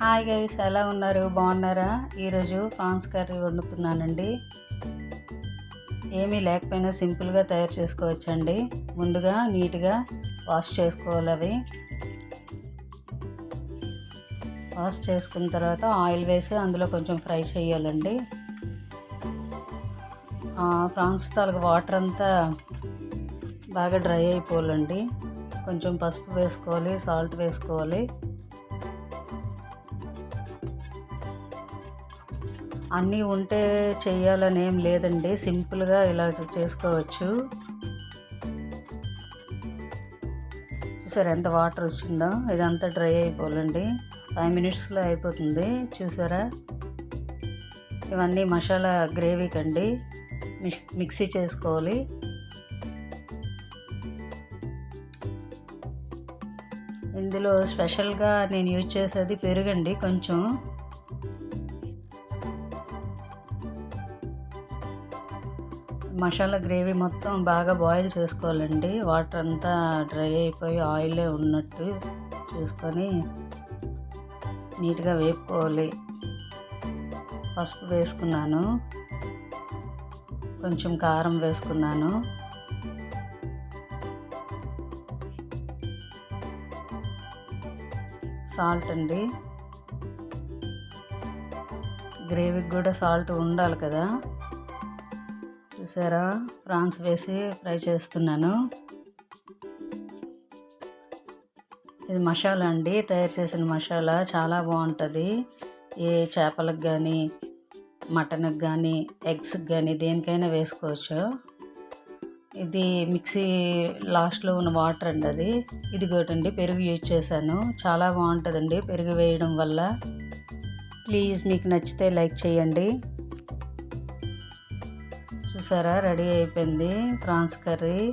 Hi guys ఎలా ఉన్నారు? బాగున్నారా? ఈరోజు ప్రాన్స్ కర్రీ వండుతున్నానండి. ఏమీ లేకపోయినా సింపుల్గా తయారు చేసుకోవచ్చండి. ముందుగా నీట్గా వాష్ చేసుకోవాలి అవి. వాష్ చేసుకున్న తర్వాత ఆయిల్ వేసి అందులో కొంచెం ఫ్రై చేయాలండి. ప్రాన్స్ తాలూకు వాటర్ అంతా బాగా డ్రై అయిపోవాలండి. కొంచెం పసుపు వేసుకోవాలి సాల్ట్ వేసుకోవాలి. అన్నీ ఉంటే చేయాలని ఏం లేదండి. సింపుల్గా ఇలా చేసుకోవచ్చు. చూసారా ఎంత వాటర్ వచ్చిందో? ఇదంతా డ్రై అయిపోవాలండి. ఫైవ్ మినిట్స్లో అయిపోతుంది. చూసారా? ఇవన్నీ మసాలా గ్రేవీకి అండి మిక్సీ చేసుకోవాలి. ఇందులో స్పెషల్గా నేను యూజ్ చేసేది పెరుగండి కొంచెం. మసాలా గ్రేవీ మొత్తం బాగా బాయిల్ చేసుకోవాలండి. వాటర్ అంతా డ్రై అయిపోయి ఆయిలే ఉన్నట్టు చూసుకొని నీట్గా వేపుకోవాలి. పసుపు వేసుకున్నాను. కొంచెం కారం వేసుకున్నాను. సాల్ట్ అండి. గ్రేవీకి కూడా సాల్ట్ ఉండాలి కదా. చూసారా? ప్రాన్స్ వేసి ఫ్రై చేస్తున్నాను. ఇది మసాలా అండి. తయారు చేసిన మసాలా చాలా బాగుంటుంది. ఏ చేపలకు కానీ మటన్కి కానీ ఎగ్స్కి కానీ దేనికైనా వేసుకోవచ్చు. ఇది మిక్సీ లాస్ట్లో ఉన్న వాటర్ అండి అది. ఇది అండి పెరుగు యూజ్ చేశాను. చాలా బాగుంటుందండి పెరుగు వేయడం వల్ల. ప్లీజ్ మీకు నచ్చితే లైక్ చేయండి. చూసారా? రెడీ అయిపోయింది ప్రాన్స్ కర్రీ.